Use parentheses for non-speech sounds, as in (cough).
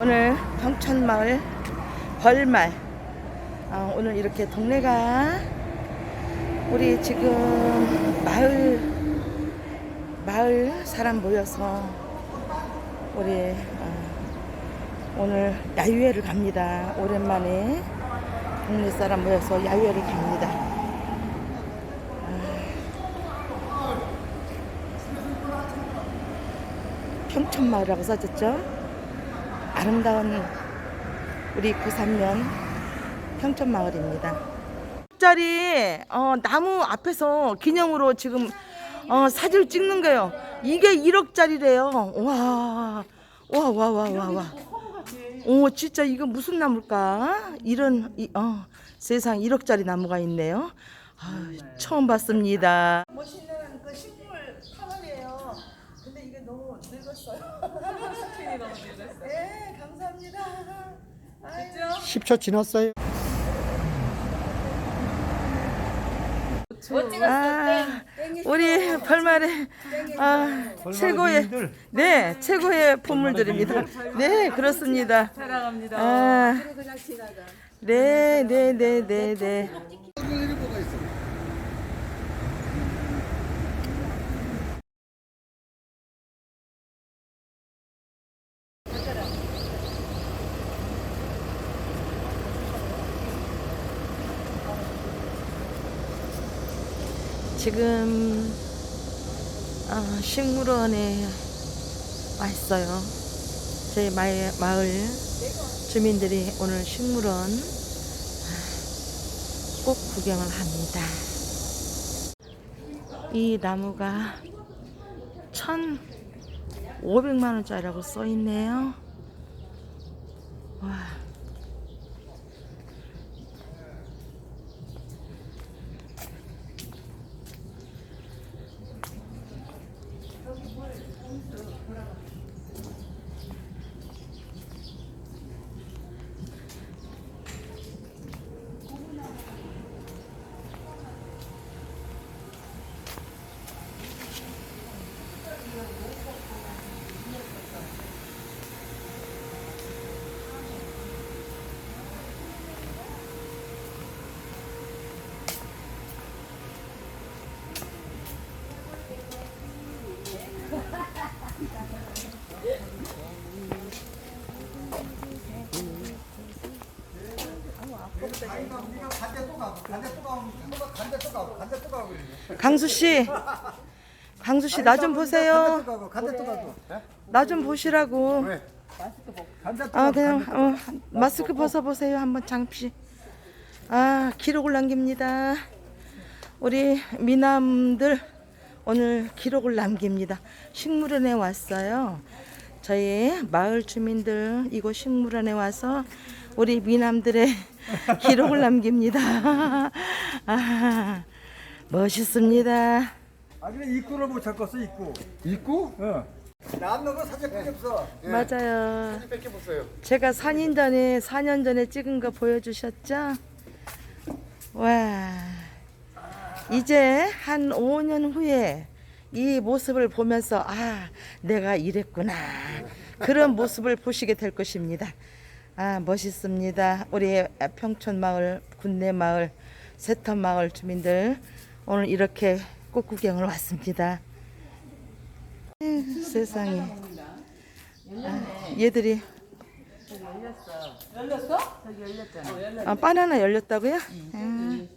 오늘 평촌마을 벌말 어, 오늘 이렇게 동네가 우리 지금 마을 마을 사람 모여서 우리 어, 오늘 야유회를 갑니다. 오랜만에 동네 사람 모여서 야유회를 갑니다. 아, 평촌마을이라고 써졌죠? 아름다운 우리 구산면 평촌마을입니다. 짜리 어, 나무 앞에서 기념으로 지금 어, 사진을 찍는 거예요. 이게 1억짜리래요. 와, 와, 와, 와, 와, 와. 오, 진짜 이거 무슨 나무일까? 이런, 이, 어, 세상 1억짜리 나무가 있네요. 아, 처음 봤습니다. 멋있는 그 식물. 근데 이게 너무 늙었어요. 스킨이 너무 (laughs) 늦었어. 네, 감사합니다. 아유. 10초 지났어요. 뭐 찍었어? 아, 우리 벌말의 아, 최고의. 네 최고의 보물들입니다. 네 그렇습니다. 사랑합니다. 아, 네, 네, 네, 네, 네. 지금 아, 식물원에 와 있어요. 저희 마을, 마을 주민들이 오늘 식물원 아, 꼭 구경을 합니다. 이 나무가 1,500만 원짜리라고 써 있네요. 강수 씨, 강수 씨 나 좀 보세요. 간대 또 가고. 나좀 보시라고. 아 그냥 어, 마스크 벗어 보세요 한번 장피. 아 기록을 남깁니다. 우리 미남들 오늘 기록을 남깁니다. 식물원에 왔어요. 저희 마을 주민들 이곳 식물원에 와서 우리 미남들의 (laughs) 기록을 남깁니다. (laughs) 아, 멋있습니다. 아 그래 입구를 못 찾겠어 입구. 입구? 어. 남는 거 사진 밖에 없어. 맞아요. 뺏겨 보세요. 제가 4년 전에 4년 전에 찍은 거 보여주셨죠? 와 이제 한 5년 후에 이 모습을 보면서 아 내가 이랬구나 그런 모습을 보시게 될 것입니다. 아 멋있습니다. 우리 평촌 마을, 군내 마을, 세터 마을 주민들 오늘 이렇게 꽃 구경을 왔습니다. 에휴, 세상에 아, 얘들이 열렸어. 저기 열렸잖아. 어, 열렸. 아, 바나나 열렸다고요? 음.